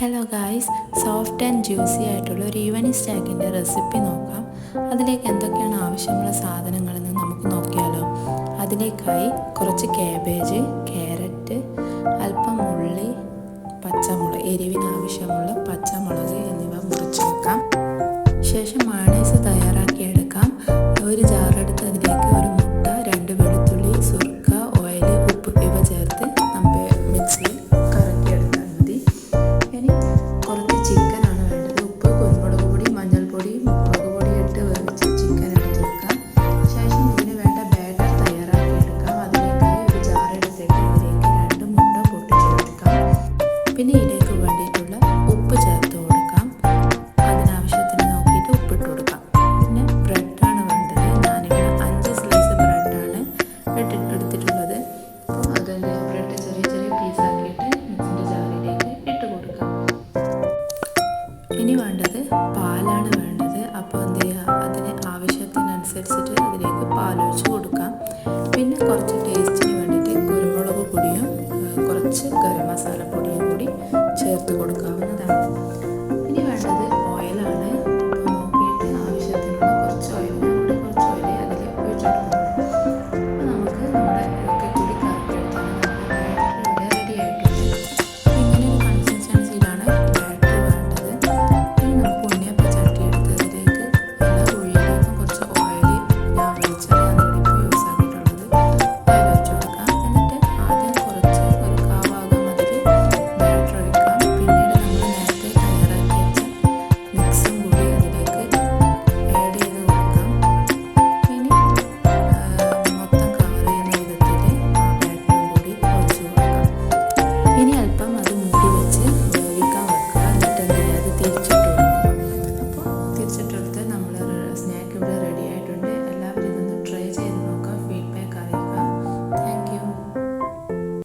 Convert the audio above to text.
Hello guys soft and juicy ആയിട്ടുള്ള ഒരു evening സ്റ്റാക്കിന്റെ recipe നോക്കാം. അതിലേക്ക് എന്തൊക്കെയാണ് ആവശ്യമുള്ള സാധനങ്ങളെന്ന് നമുക്ക് നോക്കിയാലോ. അതിലേക്കായി കുറച്ച് കാബേജ് ക്യാരറ്റ് അല്പം ഉള്ളി പച്ചമുളക് എരിവിന് ആവശ്യമുള്ള ഇനി വേണ്ടത് പാലാണ് വേണ്ടത്. അപ്പോൾ എന്ത് ചെയ്യുക? അതിന് ആവശ്യത്തിനനുസരിച്ചിട്ട്